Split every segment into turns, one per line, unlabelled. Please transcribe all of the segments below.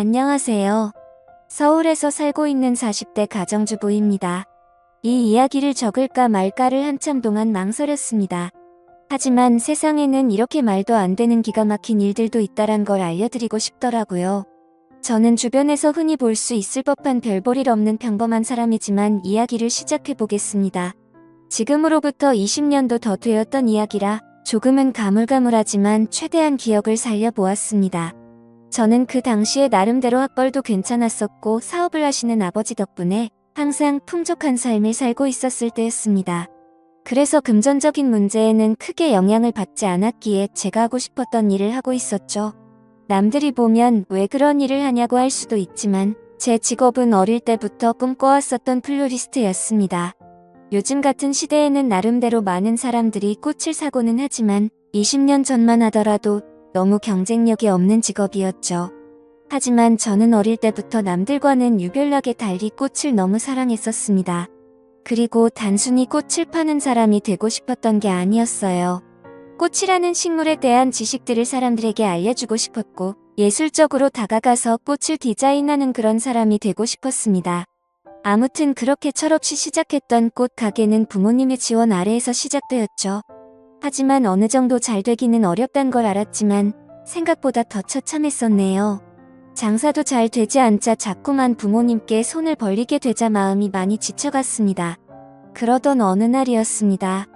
안녕하세요. 서울에서 살고 있는 40대 가정주부입니다. 이 이야기를 적을까 말까를 한참 동안 망설였습니다. 하지만 세상에는 이렇게 말도 안 되는 기가 막힌 일들도 있다란 걸 알려드리고 싶더라고요. 저는 주변에서 흔히 볼 수 있을 법한 별볼일 없는 평범한 사람이지만 이야기를 시작해 보겠습니다. 지금으로부터 20년도 더 되었던 이야기라 조금은 가물가물하지만 최대한 기억을 살려보았습니다. 저는 그 당시에 나름대로 학벌도 괜찮았었고 사업을 하시는 아버지 덕분에 항상 풍족한 삶을 살고 있었을 때였습니다. 그래서 금전적인 문제에는 크게 영향을 받지 않았기에 제가 하고 싶었던 일을 하고 있었죠. 남들이 보면 왜 그런 일을 하냐고 할 수도 있지만 제 직업은 어릴 때부터 꿈꿔왔었던 플로리스트였습니다. 요즘 같은 시대에는 나름대로 많은 사람들이 꽃을 사고는 하지만 20년 전만 하더라도 너무 경쟁력이 없는 직업이었죠. 하지만 저는 어릴 때부터 남들과는 유별나게 달리 꽃을 너무 사랑했었습니다. 그리고 단순히 꽃을 파는 사람이 되고 싶었던 게 아니었어요. 꽃이라는 식물에 대한 지식들을 사람들에게 알려주고 싶었고 예술적으로 다가가서 꽃을 디자인하는 그런 사람이 되고 싶었습니다. 아무튼 그렇게 철없이 시작했던 꽃 가게는 부모님의 지원 아래에서 시작되었죠. 하지만 어느 정도 잘 되기는 어렵단 걸 알았지만 생각보다 더 처참했었네요. 장사도 잘 되지 않자 자꾸만 부모님께 손을 벌리게 되자 마음이 많이 지쳐갔습니다. 그러던 어느 날이었습니다.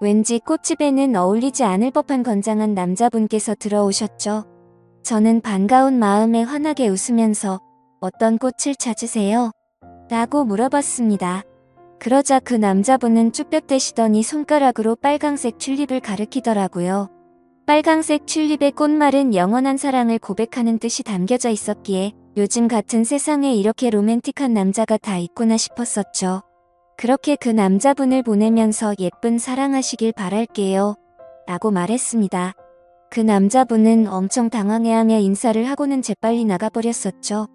왠지 꽃집에는 어울리지 않을 법한 건장한 남자분께서 들어오셨죠. 저는 반가운 마음에 환하게 웃으면서 어떤 꽃을 찾으세요? 라고 물어봤습니다. 그러자 그 남자분은 쭈뼛대시더니 손가락으로 빨강색 튤립을 가리키더라고요. 빨강색 튤립의 꽃말은 영원한 사랑을 고백하는 뜻이 담겨져 있었기에 요즘 같은 세상에 이렇게 로맨틱한 남자가 다 있구나 싶었었죠. 그렇게 그 남자분을 보내면서 예쁜 사랑하시길 바랄게요. 라고 말했습니다. 그 남자분은 엄청 당황해하며 인사를 하고는 재빨리 나가버렸었죠.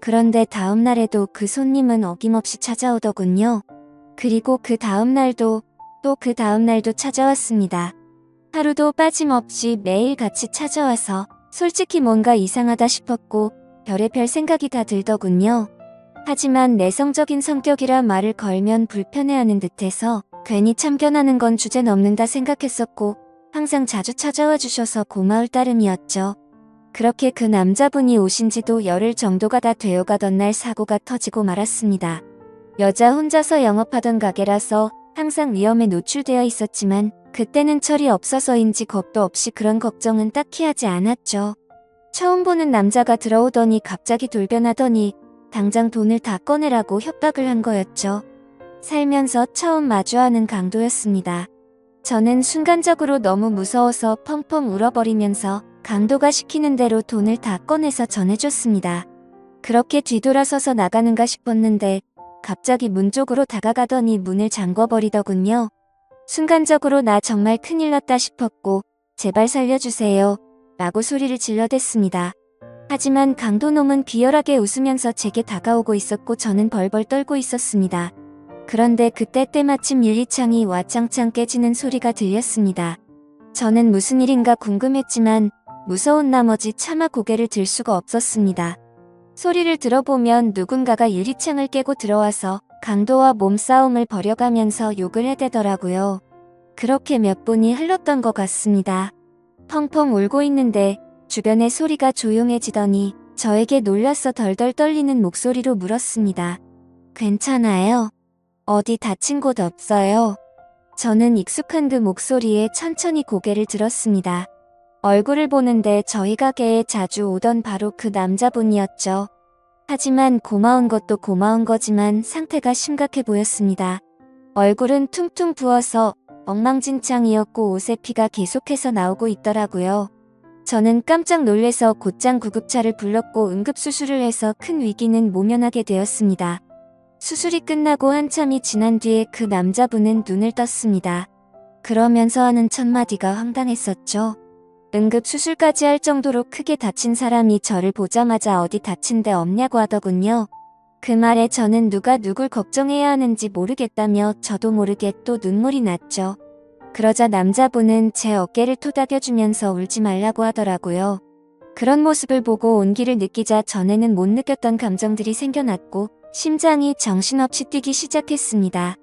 그런데 다음 날에도 그 손님은 어김없이 찾아오더군요. 그리고 그 다음 날도 또 그 다음 날도 찾아왔습니다. 하루도 빠짐없이 매일 같이 찾아와서 솔직히 뭔가 이상하다 싶었고 별의별 생각이 다 들더군요. 하지만 내성적인 성격이라 말을 걸면 불편해하는 듯해서 괜히 참견하는 건 주제 넘는다 생각했었고 항상 자주 찾아와 주셔서 고마울 따름이었죠. 그렇게 그 남자분이 오신 지도 열흘 정도가 다 되어가던 날 사고가 터지고 말았습니다. 여자 혼자서 영업하던 가게라서 항상 위험에 노출되어 있었지만 그때는 철이 없어서인지 겁도 없이 그런 걱정은 딱히 하지 않았죠. 처음 보는 남자가 들어오더니 갑자기 돌변하더니 당장 돈을 다 꺼내라고 협박을 한 거였죠. 살면서 처음 마주하는 강도였습니다. 저는 순간적으로 너무 무서워서 펑펑 울어버리면서 강도가 시키는 대로 돈을 다 꺼내서 전해줬습니다. 그렇게 뒤돌아서서 나가는가 싶었는데 갑자기 문 쪽으로 다가가더니 문을 잠궈버리더군요. 순간적으로 나 정말 큰일 났다 싶었고 제발 살려주세요 라고 소리를 질러댔습니다. 하지만 강도놈은 비열하게 웃으면서 제게 다가오고 있었고 저는 벌벌 떨고 있었습니다. 그런데 그때 때마침 유리창이 와창창 깨지는 소리가 들렸습니다. 저는 무슨 일인가 궁금했지만 무서운 나머지 차마 고개를 들 수가 없었습니다. 소리를 들어보면 누군가가 유리창을 깨고 들어와서 강도와 몸싸움을 벌여가면서 욕을 해대더라고요. 그렇게 몇 분이 흘렀던 것 같습니다. 펑펑 울고 있는데 주변의 소리가 조용해지더니 저에게 놀라서 덜덜 떨리는 목소리로 물었습니다. 괜찮아요? 어디 다친 곳 없어요? 저는 익숙한 그 목소리에 천천히 고개를 들었습니다. 얼굴을 보는데 저희 가게에 자주 오던 바로 그 남자분이었죠. 하지만 고마운 것도 고마운 거지만 상태가 심각해 보였습니다. 얼굴은 퉁퉁 부어서 엉망진창이었고 옷에 피가 계속해서 나오고 있더라고요. 저는 깜짝 놀래서 곧장 구급차를 불렀고 응급수술을 해서 큰 위기는 모면하게 되었습니다. 수술이 끝나고 한참이 지난 뒤에 그 남자분은 눈을 떴습니다. 그러면서 하는 첫마디가 황당했었죠. 응급 수술까지 할 정도로 크게 다친 사람이 저를 보자마자 어디 다친 데 없냐고 하더군요. 그 말에 저는 누가 누굴 걱정해야 하는지 모르겠다며 저도 모르게 또 눈물이 났죠. 그러자 남자분은 제 어깨를 토닥여주면서 울지 말라고 하더라고요. 그런 모습을 보고 온기를 느끼자 전에는 못 느꼈던 감정들이 생겨났고 심장이 정신없이 뛰기 시작했습니다.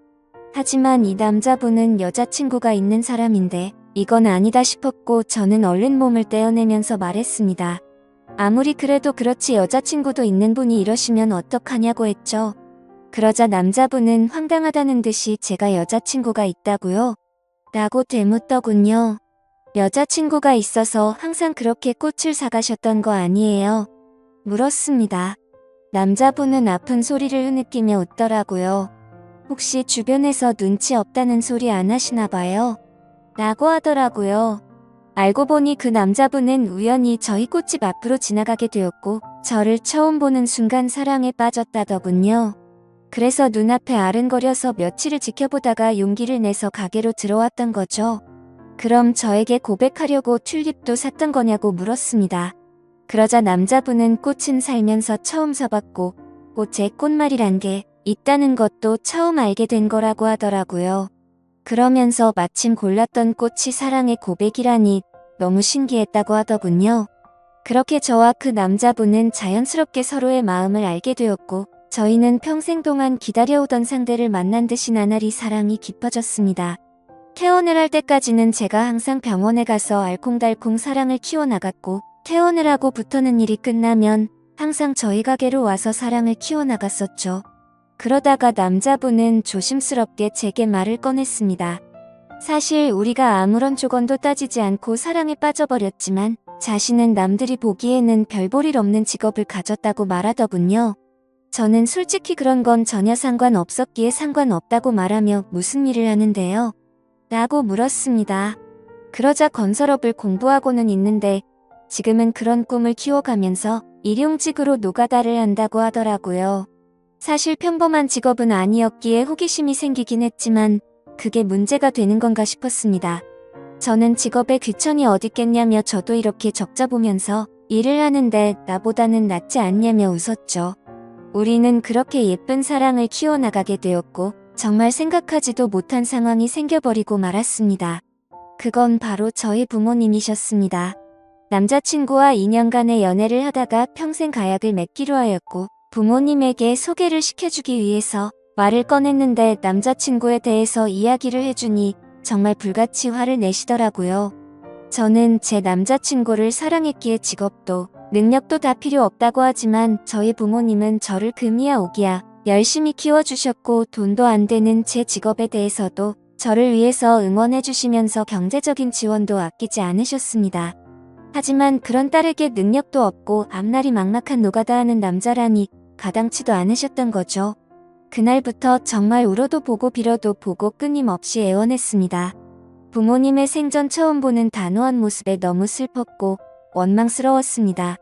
하지만 이 남자분은 여자친구가 있는 사람인데 이건 아니다 싶었고 저는 얼른 몸을 떼어내면서 말했습니다. 아무리 그래도 그렇지 여자친구도 있는 분이 이러시면 어떡하냐고 했죠. 그러자 남자분은 황당하다는 듯이 제가 여자친구가 있다고요? 라고 되묻더군요. 여자친구가 있어서 항상 그렇게 꽃을 사가셨던 거 아니에요? 물었습니다. 남자분은 아픈 소리를 흐느끼며 웃더라고요. 혹시 주변에서 눈치 없다는 소리 안 하시나 봐요? 라고 하더라고요. 알고 보니 그 남자분은 우연히 저희 꽃집 앞으로 지나가게 되었고 저를 처음 보는 순간 사랑에 빠졌다더군요. 그래서 눈앞에 아른거려서 며칠을 지켜보다가 용기를 내서 가게로 들어왔던 거죠. 그럼 저에게 고백하려고 튤립도 샀던 거냐고 물었습니다. 그러자 남자분은 꽃은 살면서 처음 사봤고 꽃에 꽃말이란 게 있다는 것도 처음 알게 된 거라고 하더라고요. 그러면서 마침 골랐던 꽃이 사랑의 고백이라니 너무 신기했다고 하더군요. 그렇게 저와 그 남자분은 자연스럽게 서로의 마음을 알게 되었고 저희는 평생 동안 기다려오던 상대를 만난 듯이 나날이 사랑이 깊어졌습니다. 퇴원을 할 때까지는 제가 항상 병원에 가서 알콩달콩 사랑을 키워나갔고 퇴원을 하고 붙어는 일이 끝나면 항상 저희 가게로 와서 사랑을 키워나갔었죠. 그러다가 남자분은 조심스럽게 제게 말을 꺼냈습니다. 사실 우리가 아무런 조건도 따지지 않고 사랑에 빠져버렸지만 자신은 남들이 보기에는 별볼일 없는 직업을 가졌다고 말하더군요. 저는 솔직히 그런 건 전혀 상관없었기에 상관없다고 말하며 무슨 일을 하는데요? 라고 물었습니다. 그러자 건설업을 공부하고는 있는데 지금은 그런 꿈을 키워가면서 일용직으로 노가다를 한다고 하더라고요. 사실 평범한 직업은 아니었기에 호기심이 생기긴 했지만 그게 문제가 되는 건가 싶었습니다. 저는 직업에 귀천이 어딨겠냐며 저도 이렇게 적자 보면서 일을 하는데 나보다는 낫지 않냐며 웃었죠. 우리는 그렇게 예쁜 사랑을 키워나가게 되었고 정말 생각하지도 못한 상황이 생겨버리고 말았습니다. 그건 바로 저희 부모님이셨습니다. 남자친구와 2년간의 연애를 하다가 평생 가약을 맺기로 하였고 부모님에게 소개를 시켜주기 위해서 말을 꺼냈는데 남자친구에 대해서 이야기를 해주니 정말 불같이 화를 내시더라고요. 저는 제 남자친구를 사랑했기에 직업도 능력도 다 필요 없다고 하지만 저희 부모님은 저를 금이야 오기야 열심히 키워주셨고 돈도 안 되는 제 직업에 대해서도 저를 위해서 응원해주시면서 경제적인 지원도 아끼지 않으셨습니다. 하지만 그런 딸에게 능력도 없고 앞날이 막막한 노가다 하는 남자라니 가당치도 않으셨던 거죠. 그날부터 정말 울어도 보고 빌어도 보고 끊임없이 애원했습니다. 부모님의 생전 처음 보는 단호한 모습에 너무 슬펐고 원망스러웠습니다.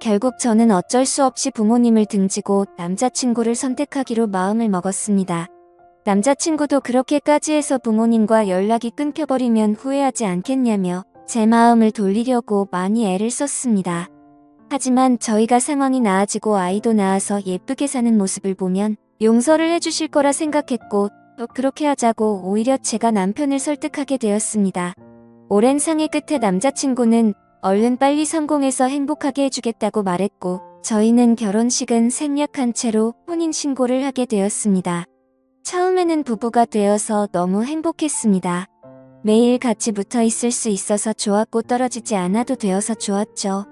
결국 저는 어쩔 수 없이 부모님을 등지고 남자친구를 선택하기로 마음을 먹었습니다. 남자친구도 그렇게까지 해서 부모님과 연락이 끊겨버리면 후회하지 않겠냐며 제 마음을 돌리려고 많이 애를 썼습니다. 하지만 저희가 상황이 나아지고 아이도 낳아서 예쁘게 사는 모습을 보면 용서를 해주실 거라 생각했고 또 그렇게 하자고 오히려 제가 남편을 설득하게 되었습니다. 오랜 상의 끝에 남자친구는 얼른 빨리 성공해서 행복하게 해주겠다고 말했고 저희는 결혼식은 생략한 채로 혼인신고를 하게 되었습니다. 처음에는 부부가 되어서 너무 행복했습니다. 매일 같이 붙어 있을 수 있어서 좋았고 떨어지지 않아도 되어서 좋았죠.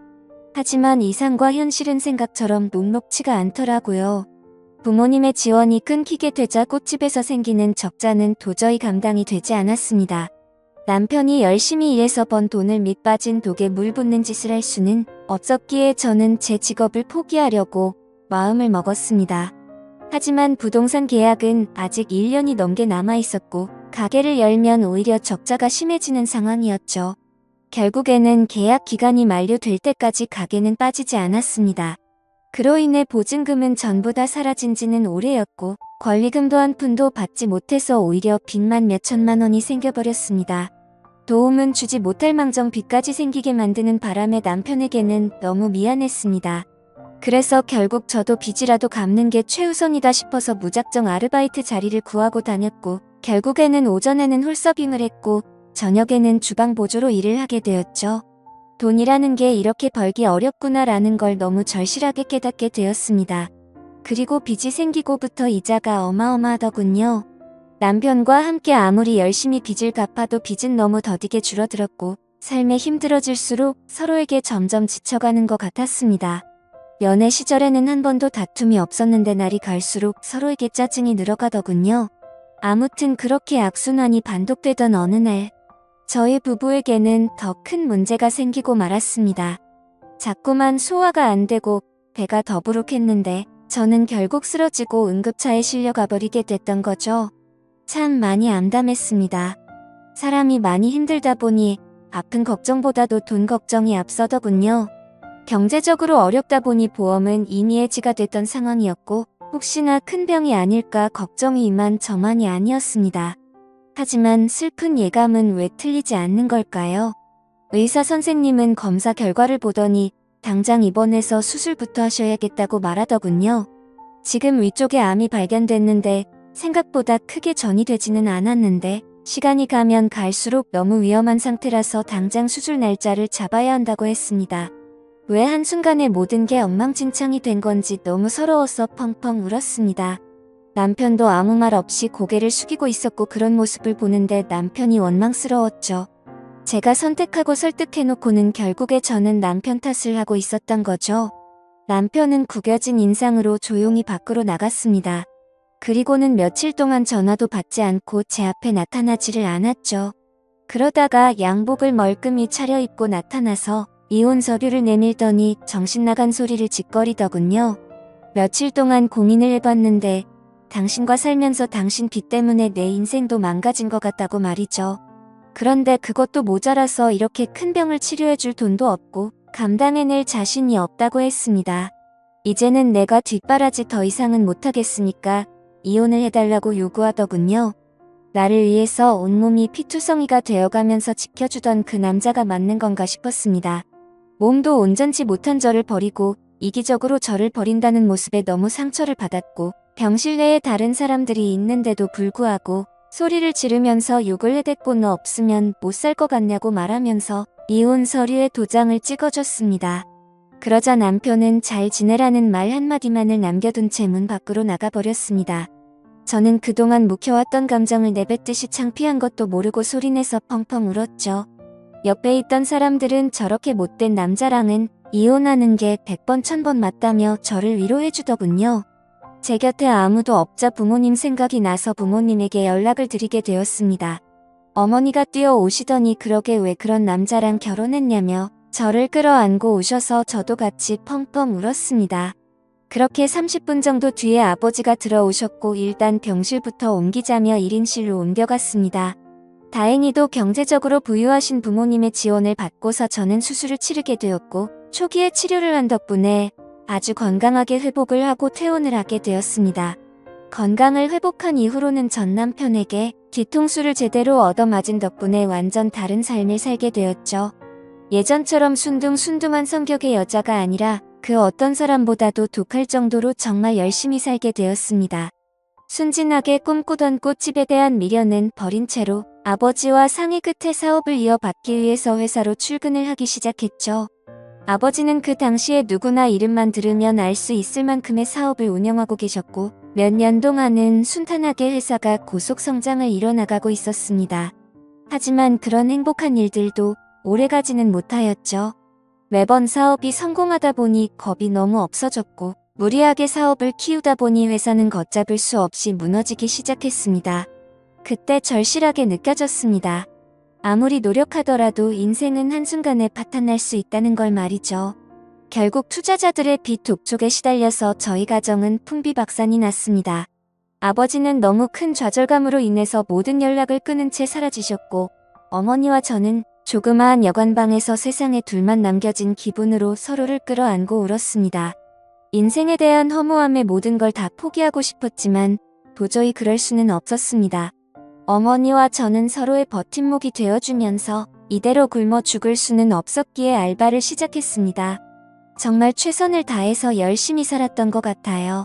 하지만 이상과 현실은 생각처럼 녹록치가 않더라고요. 부모님의 지원이 끊기게 되자 꽃집에서 생기는 적자는 도저히 감당이 되지 않았습니다. 남편이 열심히 일해서 번 돈을 밑빠진 독에 물 붓는 짓을 할 수는 없었기에 저는 제 직업을 포기하려고 마음을 먹었습니다. 하지만 부동산 계약은 아직 1년이 넘게 남아 있었고 가게를 열면 오히려 적자가 심해지는 상황이었죠. 결국에는 계약 기간이 만료될 때까지 가게는 빠지지 않았습니다. 그로 인해 보증금은 전부 다 사라진 지는 오래였고 권리금도 한 푼도 받지 못해서 오히려 빚만 몇천만 원이 생겨버렸습니다. 도움은 주지 못할 망정 빚까지 생기게 만드는 바람에 남편에게는 너무 미안했습니다. 그래서 결국 저도 빚이라도 갚는 게 최우선이다 싶어서 무작정 아르바이트 자리를 구하고 다녔고 결국에는 오전에는 홀서빙을 했고 저녁에는 주방 보조로 일을 하게 되었죠. 돈이라는 게 이렇게 벌기 어렵구나라는 걸 너무 절실하게 깨닫게 되었습니다. 그리고 빚이 생기고부터 이자가 어마어마하더군요. 남편과 함께 아무리 열심히 빚을 갚아도 빚은 너무 더디게 줄어들었고 삶에 힘들어질수록 서로에게 점점 지쳐가는 것 같았습니다. 연애 시절에는 한 번도 다툼이 없었는데 날이 갈수록 서로에게 짜증이 늘어가더군요. 아무튼 그렇게 악순환이 반복되던 어느 날, 저희 부부에게는 더 큰 문제가 생기고 말았습니다. 자꾸만 소화가 안 되고 배가 더부룩했는데 저는 결국 쓰러지고 응급차에 실려가 버리게 됐던 거죠. 참 많이 암담했습니다. 사람이 많이 힘들다 보니 아픈 걱정보다도 돈 걱정이 앞서더군요. 경제적으로 어렵다 보니 보험은 이미 해지가 됐던 상황이었고 혹시나 큰 병이 아닐까 걱정이 이만 저만이 아니었습니다. 하지만 슬픈 예감은 왜 틀리지 않는 걸까요? 의사 선생님은 검사 결과를 보더니 당장 입원해서 수술부터 하셔야겠다고 말하더군요. 지금 위쪽에 암이 발견됐는데 생각보다 크게 전이 되지는 않았는데 시간이 가면 갈수록 너무 위험한 상태라서 당장 수술 날짜를 잡아야 한다고 했습니다. 왜 한순간에 모든 게 엉망진창이 된 건지 너무 서러워서 펑펑 울었습니다. 남편도 아무 말 없이 고개를 숙이고 있었고 그런 모습을 보는데 남편이 원망스러웠죠. 제가 선택하고 설득해놓고는 결국에 저는 남편 탓을 하고 있었던 거죠. 남편은 구겨진 인상으로 조용히 밖으로 나갔습니다. 그리고는 며칠 동안 전화도 받지 않고 제 앞에 나타나지를 않았죠. 그러다가 양복을 멀끔히 차려입고 나타나서 이혼 서류를 내밀더니 정신 나간 소리를 짓거리더군요. 며칠 동안 고민을 해봤는데 당신과 살면서 당신 빚 때문에 내 인생도 망가진 것 같다고 말이죠. 그런데 그것도 모자라서 이렇게 큰 병을 치료해줄 돈도 없고 감당해낼 자신이 없다고 했습니다. 이제는 내가 뒷바라지 더 이상은 못하겠으니까 이혼을 해달라고 요구하더군요. 나를 위해서 온몸이 피투성이가 되어가면서 지켜주던 그 남자가 맞는 건가 싶었습니다. 몸도 온전치 못한 저를 버리고 이기적으로 저를 버린다는 모습에 너무 상처를 받았고 병실 내에 다른 사람들이 있는데도 불구하고 소리를 지르면서 욕을 해댔고 너 없으면 못 살 것 같냐고 말하면서 이혼 서류에 도장을 찍어줬습니다. 그러자 남편은 잘 지내라는 말 한마디만을 남겨둔 채 문 밖으로 나가버렸습니다. 저는 그동안 묵혀왔던 감정을 내뱉듯이 창피한 것도 모르고 소리내서 펑펑 울었죠. 옆에 있던 사람들은 저렇게 못된 남자랑은 이혼하는 게 100번 1000번 맞다며 저를 위로해 주더군요. 제 곁에 아무도 없자 부모님 생각이 나서 부모님에게 연락을 드리게 되었습니다. 어머니가 뛰어오시더니 그러게 왜 그런 남자랑 결혼했냐며 저를 끌어안고 오셔서 저도 같이 펑펑 울었습니다. 그렇게 30분 정도 뒤에 아버지가 들어오셨고 일단 병실부터 옮기자며 1인실로 옮겨갔습니다. 다행히도 경제적으로 부유하신 부모님의 지원을 받고서 저는 수술을 치르게 되었고 초기에 치료를 한 덕분에 아주 건강하게 회복을 하고 퇴원을 하게 되었습니다. 건강을 회복한 이후로는 전 남편에게 뒤통수를 제대로 얻어맞은 덕분에 완전 다른 삶을 살게 되었죠. 예전처럼 순둥순둥한 성격의 여자가 아니라 그 어떤 사람보다도 독할 정도로 정말 열심히 살게 되었습니다. 순진하게 꿈꾸던 꽃집에 대한 미련은 버린 채로 아버지와 상의 끝에 사업을 이어받기 위해서 회사로 출근을 하기 시작했죠. 아버지는 그 당시에 누구나 이름만 들으면 알 수 있을 만큼의 사업을 운영하고 계셨고 몇 년 동안은 순탄하게 회사가 고속 성장을 이뤄나가고 있었습니다. 하지만 그런 행복한 일들도 오래가지는 못하였죠. 매번 사업이 성공하다 보니 겁이 너무 없어졌고 무리하게 사업을 키우다 보니 회사는 걷잡을 수 없이 무너지기 시작했습니다. 그때 절실하게 느껴졌습니다. 아무리 노력하더라도 인생은 한순간에 파탄날 수 있다는 걸 말이죠. 결국 투자자들의 빚 독촉에 시달려서 저희 가정은 풍비박산이 났습니다. 아버지는 너무 큰 좌절감으로 인해서 모든 연락을 끊은 채 사라지셨고 어머니와 저는 조그마한 여관방에서 세상에 둘만 남겨진 기분으로 서로를 끌어안고 울었습니다. 인생에 대한 허무함에 모든 걸 다 포기하고 싶었지만 도저히 그럴 수는 없었습니다. 어머니와 저는 서로의 버팀목이 되어주면서 이대로 굶어 죽을 수는 없었기에 알바를 시작했습니다. 정말 최선을 다해서 열심히 살았던 것 같아요.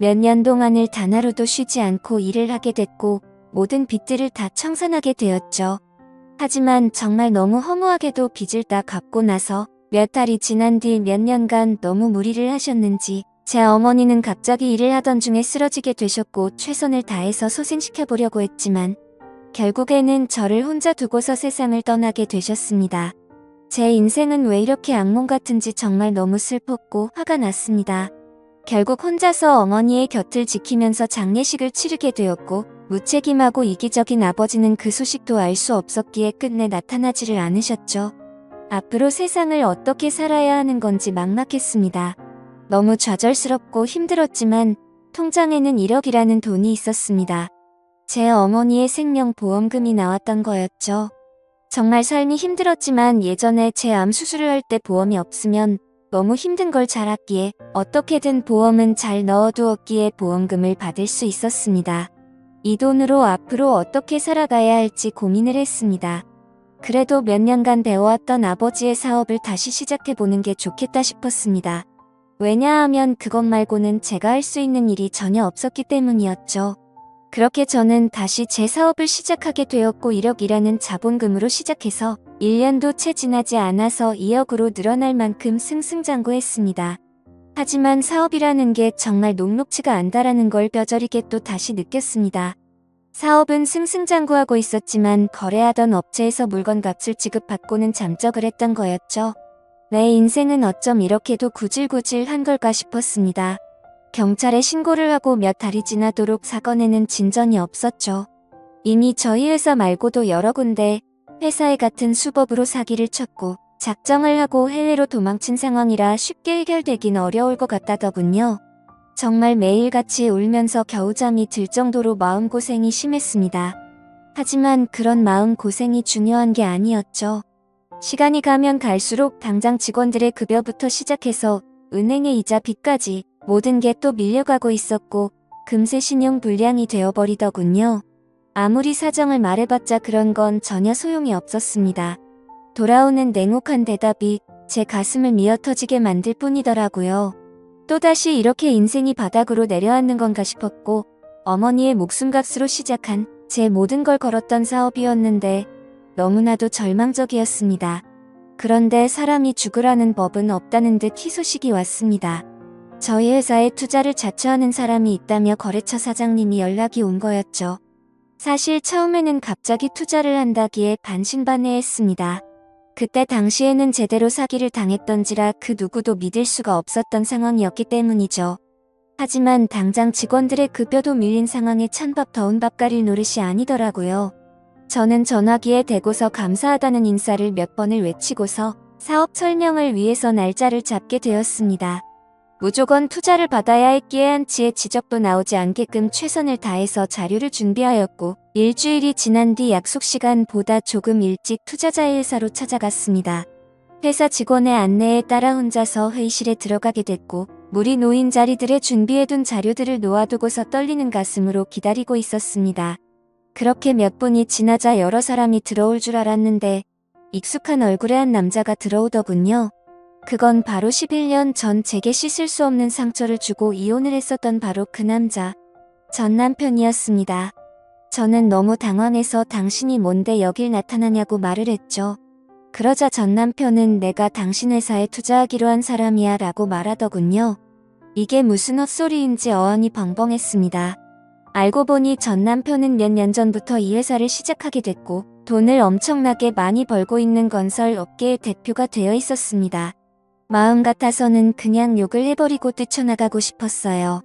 몇 년 동안을 단 하루도 쉬지 않고 일을 하게 됐고 모든 빚들을 다 청산하게 되었죠. 하지만 정말 너무 허무하게도 빚을 다 갚고 나서 몇 달이 지난 뒤 몇 년간 너무 무리를 하셨는지 제 어머니는 갑자기 일을 하던 중에 쓰러지게 되셨고 최선을 다해서 소생시켜 보려고 했지만 결국에는 저를 혼자 두고서 세상을 떠나게 되셨습니다. 제 인생은 왜 이렇게 악몽 같은지 정말 너무 슬펐고 화가 났습니다. 결국 혼자서 어머니의 곁을 지키면서 장례식을 치르게 되었고 무책임하고 이기적인 아버지는 그 소식도 알 수 없었기에 끝내 나타나지를 않으셨죠. 앞으로 세상을 어떻게 살아야 하는 건지 막막했습니다. 너무 좌절스럽고 힘들었지만 통장에는 1억이라는 돈이 있었습니다. 제 어머니의 생명보험금이 나왔던 거였죠. 정말 삶이 힘들었지만 예전에 제 암 수술을 할 때 보험이 없으면 너무 힘든 걸 잘 알았기에 어떻게든 보험은 잘 넣어두었기에 보험금을 받을 수 있었습니다. 이 돈으로 앞으로 어떻게 살아가야 할지 고민을 했습니다. 그래도 몇 년간 배워왔던 아버지의 사업을 다시 시작해보는 게 좋겠다 싶었습니다. 왜냐하면 그것 말고는 제가 할 수 있는 일이 전혀 없었기 때문이었죠. 그렇게 저는 다시 제 사업을 시작하게 되었고 1억이라는 자본금으로 시작해서 1년도 채 지나지 않아서 2억으로 늘어날 만큼 승승장구했습니다. 하지만 사업이라는 게 정말 녹록지가 않다라는 걸 뼈저리게 또 다시 느꼈습니다. 사업은 승승장구하고 있었지만 거래하던 업체에서 물건값을 지급받고는 잠적을 했던 거였죠. 내 인생은 어쩜 이렇게도 구질구질한 걸까 싶었습니다. 경찰에 신고를 하고 몇 달이 지나도록 사건에는 진전이 없었죠. 이미 저희 회사 말고도 여러 군데 회사에 같은 수법으로 사기를 쳤고 작정을 하고 해외로 도망친 상황이라 쉽게 해결되긴 어려울 것 같다더군요. 정말 매일같이 울면서 겨우 잠이 들 정도로 마음고생이 심했습니다. 하지만 그런 마음고생이 중요한 게 아니었죠. 시간이 가면 갈수록 당장 직원들의 급여부터 시작해서 은행의 이자 빚까지 모든 게 또 밀려가고 있었고 금세 신용 불량이 되어버리더군요. 아무리 사정을 말해봤자 그런 건 전혀 소용이 없었습니다. 돌아오는 냉혹한 대답이 제 가슴을 미어터지게 만들 뿐이더라고요. 또다시 이렇게 인생이 바닥으로 내려앉는 건가 싶었고 어머니의 목숨값으로 시작한 제 모든 걸 걸었던 사업이었는데 너무나도 절망적이었습니다. 그런데 사람이 죽으라는 법은 없다는 듯 희소식이 왔습니다. 저희 회사에 투자를 자처하는 사람이 있다며 거래처 사장님이 연락이 온 거였죠. 사실 처음에는 갑자기 투자를 한다기에 반신반의했습니다. 그때 당시에는 제대로 사기를 당했던지라 그 누구도 믿을 수가 없었던 상황이었기 때문이죠. 하지만 당장 직원들의 급여도 밀린 상황에 찬밥 더운 밥 가릴 노릇이 아니더라고요. 저는 전화기에 대고서 감사하다는 인사를 몇 번을 외치고서 사업 설명을 위해서 날짜를 잡게 되었습니다. 무조건 투자를 받아야 했기에 한치의 지적도 나오지 않게끔 최선을 다해서 자료를 준비하였고 일주일이 지난 뒤 약속 시간보다 조금 일찍 투자자의 회사로 찾아갔습니다. 회사 직원의 안내에 따라 혼자서 회의실에 들어가게 됐고 물이 놓인 자리들에 준비해둔 자료들을 놓아두고서 떨리는 가슴으로 기다리고 있었습니다. 그렇게 몇 분이 지나자 여러 사람이 들어올 줄 알았는데 익숙한 얼굴의 한 남자가 들어오더군요. 그건 바로 11년 전 제게 씻을 수 없는 상처를 주고 이혼을 했었던 바로 그 남자. 전 남편이었습니다. 저는 너무 당황해서 당신이 뭔데 여길 나타나냐고 말을 했죠. 그러자 전 남편은 내가 당신 회사에 투자하기로 한 사람이야 라고 말하더군요. 이게 무슨 헛소리인지 어안이 벙벙했습니다. 알고 보니 전 남편은 몇 년 전부터 이 회사를 시작하게 됐고 돈을 엄청나게 많이 벌고 있는 건설 업계의 대표가 되어 있었습니다. 마음 같아서는 그냥 욕을 해버리고 뛰쳐나가고 싶었어요.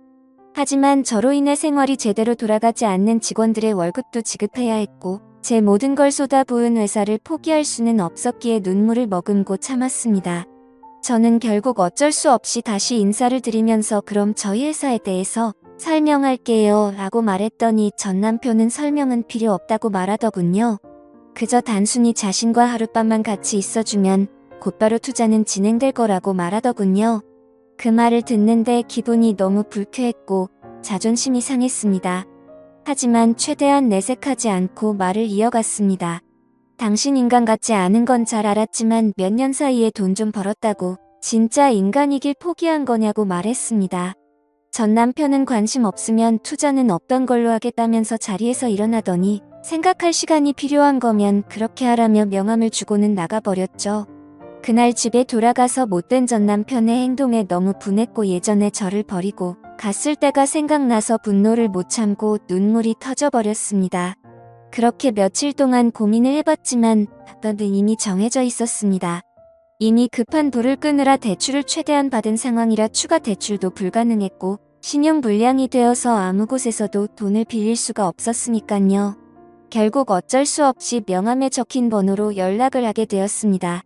하지만 저로 인해 생활이 제대로 돌아가지 않는 직원들의 월급도 지급해야 했고 제 모든 걸 쏟아부은 회사를 포기할 수는 없었기에 눈물을 머금고 참았습니다. 저는 결국 어쩔 수 없이 다시 인사를 드리면서 그럼 저희 회사에 대해서 설명할게요 라고 말했더니 전 남편은 설명은 필요 없다고 말하더군요. 그저 단순히 자신과 하룻밤만 같이 있어주면 곧바로 투자는 진행될 거라고 말하더군요. 그 말을 듣는데 기분이 너무 불쾌했고 자존심이 상했습니다. 하지만 최대한 내색하지 않고 말을 이어갔습니다. 당신 인간 같지 않은 건 잘 알았지만 몇 년 사이에 돈 좀 벌었다고 진짜 인간이길 포기한 거냐고 말했습니다. 전 남편은 관심 없으면 투자는 없던 걸로 하겠다면서 자리에서 일어나더니 생각할 시간이 필요한 거면 그렇게 하라며 명함을 주고는 나가버렸죠. 그날 집에 돌아가서 못된 전 남편의 행동에 너무 분했고 예전에 저를 버리고 갔을 때가 생각나서 분노를 못 참고 눈물이 터져버렸습니다. 그렇게 며칠 동안 고민을 해봤지만 답답은 이미 정해져 있었습니다. 이미 급한 불을 끄느라 대출을 최대한 받은 상황이라 추가 대출도 불가능했고 신용 불량이 되어서 아무 곳에서도 돈을 빌릴 수가 없었으니깐요. 결국 어쩔 수 없이 명함에 적힌 번호로 연락을 하게 되었습니다.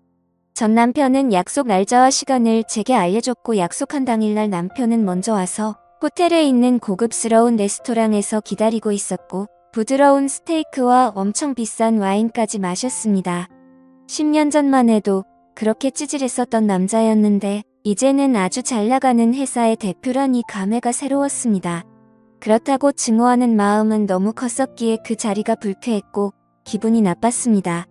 전 남편은 약속 날짜와 시간을 제게 알려줬고 약속한 당일날 남편은 먼저 와서 호텔에 있는 고급스러운 레스토랑에서 기다리고 있었고 부드러운 스테이크와 엄청 비싼 와인까지 마셨습니다. 10년 전만 해도 그렇게 찌질했었던 남자였는데 이제는 아주 잘 나가는 회사의 대표라니 감회가 새로웠습니다. 그렇다고 증오하는 마음은 너무 컸었기에 그 자리가 불쾌했고 기분이 나빴습니다.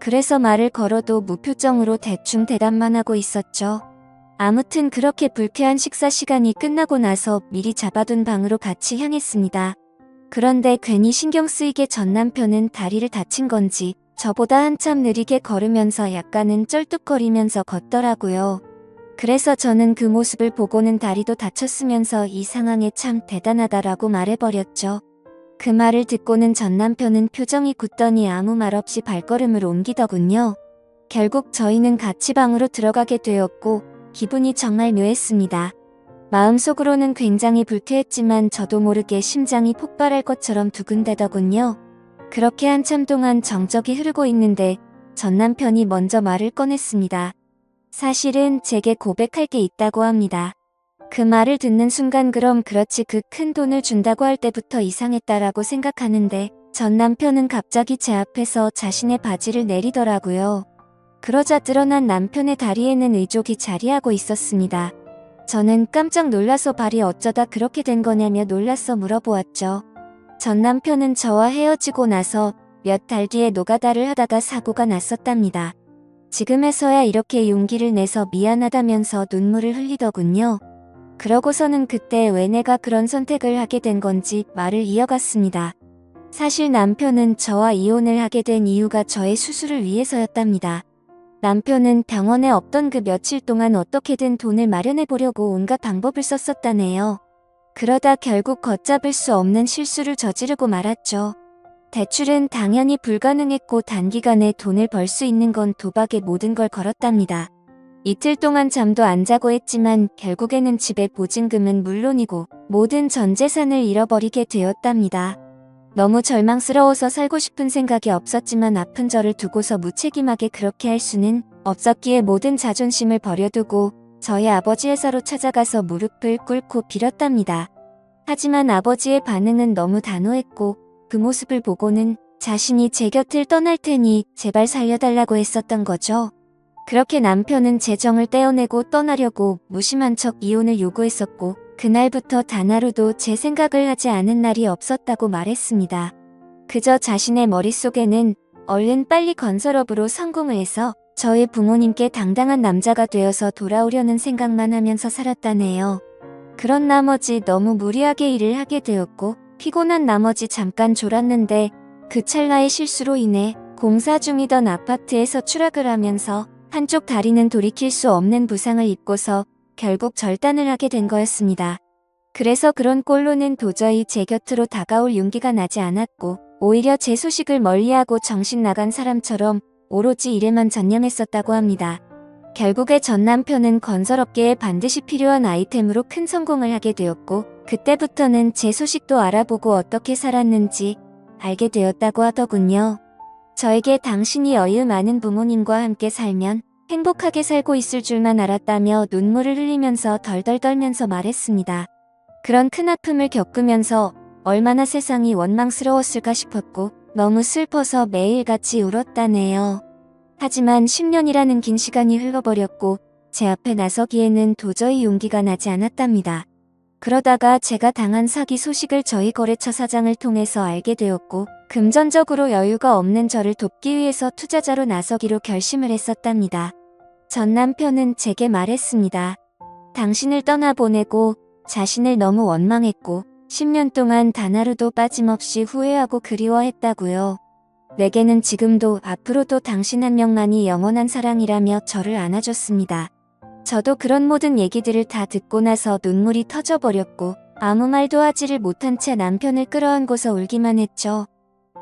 그래서 말을 걸어도 무표정으로 대충 대답만 하고 있었죠. 아무튼 그렇게 불쾌한 식사 시간이 끝나고 나서 미리 잡아둔 방으로 같이 향했습니다. 그런데 괜히 신경 쓰이게 전 남편은 다리를 다친 건지 저보다 한참 느리게 걸으면서 약간은 쩔뚝거리면서 걷더라고요. 그래서 저는 그 모습을 보고는 다리도 다쳤으면서 이 상황에 참 대단하다라고 말해버렸죠. 그 말을 듣고는 전 남편은 표정이 굳더니 아무 말 없이 발걸음을 옮기더군요. 결국 저희는 같이 방으로 들어가게 되었고 기분이 정말 묘했습니다. 마음속으로는 굉장히 불쾌했지만 저도 모르게 심장이 폭발할 것처럼 두근대더군요. 그렇게 한참 동안 정적이 흐르고 있는데 전 남편이 먼저 말을 꺼냈습니다. 사실은 제게 고백할 게 있다고 합니다. 그 말을 듣는 순간 그럼 그렇지 그 큰 돈을 준다고 할 때부터 이상했다라고 생각하는데 전 남편은 갑자기 제 앞에서 자신의 바지를 내리더라고요. 그러자 드러난 남편의 다리에는 의족이 자리하고 있었습니다. 저는 깜짝 놀라서 발이 어쩌다 그렇게 된 거냐며 놀라서 물어보았죠. 전 남편은 저와 헤어지고 나서 몇 달 뒤에 노가다를 하다가 사고가 났었답니다. 지금에서야 이렇게 용기를 내서 미안하다면서 눈물을 흘리더군요. 그러고서는 그때 왜 내가 그런 선택을 하게 된 건지 말을 이어갔습니다. 사실 남편은 저와 이혼을 하게 된 이유가 저의 수술을 위해서였답니다. 남편은 병원에 없던 그 며칠 동안 어떻게든 돈을 마련해 보려고 온갖 방법을 썼었다네요. 그러다 결국 걷잡을 수 없는 실수를 저지르고 말았죠. 대출은 당연히 불가능했고 단기간에 돈을 벌 수 있는 건 도박에 모든 걸 걸었답니다. 이틀 동안 잠도 안 자고 했지만 결국에는 집에 보증금은 물론이고 모든 전 재산을 잃어버리게 되었답니다. 너무 절망스러워서 살고 싶은 생각이 없었지만 아픈 저를 두고서 무책임하게 그렇게 할 수는 없었기에 모든 자존심을 버려두고 저희 아버지 회사로 찾아가서 무릎을 꿇고 빌었답니다. 하지만 아버지의 반응은 너무 단호했고 그 모습을 보고는 자신이 제 곁을 떠날 테니 제발 살려달라고 했었던 거죠. 그렇게 남편은 재정을 떼어내고 떠나려고 무심한 척 이혼을 요구했었고 그날부터 단 하루도 제 생각을 하지 않은 날이 없었다고 말했습니다. 그저 자신의 머릿속에는 얼른 빨리 건설업으로 성공을 해서 저희 부모님께 당당한 남자가 되어서 돌아오려는 생각만 하면서 살았다네요. 그런 나머지 너무 무리하게 일을 하게 되었고 피곤한 나머지 잠깐 졸았는데 그 찰나의 실수로 인해 공사 중이던 아파트에서 추락을 하면서 한쪽 다리는 돌이킬 수 없는 부상을 입고서 결국 절단을 하게 된 거였습니다. 그래서 그런 꼴로는 도저히 제 곁으로 다가올 용기가 나지 않았고 오히려 제 소식을 멀리하고 정신 나간 사람처럼 오로지 일에만 전념했었다고 합니다. 결국에 전 남편은 건설업계에 반드시 필요한 아이템으로 큰 성공을 하게 되었고 그때부터는 제 소식도 알아보고 어떻게 살았는지 알게 되었다고 하더군요. 저에게 당신이 여유 많은 부모님과 함께 살면 행복하게 살고 있을 줄만 알았다며 눈물을 흘리면서 덜덜 떨면서 말했습니다. 그런 큰 아픔을 겪으면서 얼마나 세상이 원망스러웠을까 싶었고 너무 슬퍼서 매일같이 울었다네요. 하지만 10년이라는 긴 시간이 흘러버렸고 제 앞에 나서기에는 도저히 용기가 나지 않았답니다. 그러다가 제가 당한 사기 소식을 저희 거래처 사장을 통해서 알게 되었고 금전적으로 여유가 없는 저를 돕기 위해서 투자자로 나서기로 결심을 했었답니다. 전 남편은 제게 말했습니다. 당신을 떠나보내고 자신을 너무 원망했고 10년 동안 단 하루도 빠짐없이 후회하고 그리워했다고요. 내게는 지금도 앞으로도 당신 한 명만이 영원한 사랑이라며 저를 안아줬습니다. 저도 그런 모든 얘기들을 다 듣고 나서 눈물이 터져버렸고 아무 말도 하지를 못한 채 남편을 끌어안고서 울기만 했죠.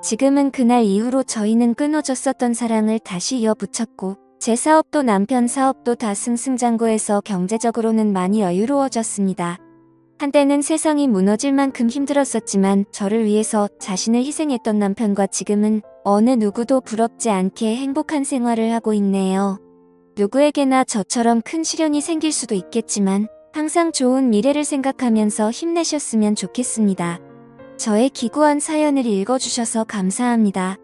지금은 그날 이후로 저희는 끊어졌었던 사랑을 다시 이어붙였고 제 사업도 남편 사업도 다 승승장구해서 경제적으로는 많이 여유로워졌습니다. 한때는 세상이 무너질 만큼 힘들었었지만 저를 위해서 자신을 희생했던 남편과 지금은 어느 누구도 부럽지 않게 행복한 생활을 하고 있네요. 누구에게나 저처럼 큰 시련이 생길 수도 있겠지만 항상 좋은 미래를 생각하면서 힘내셨으면 좋겠습니다. 저의 기구한 사연을 읽어주셔서 감사합니다.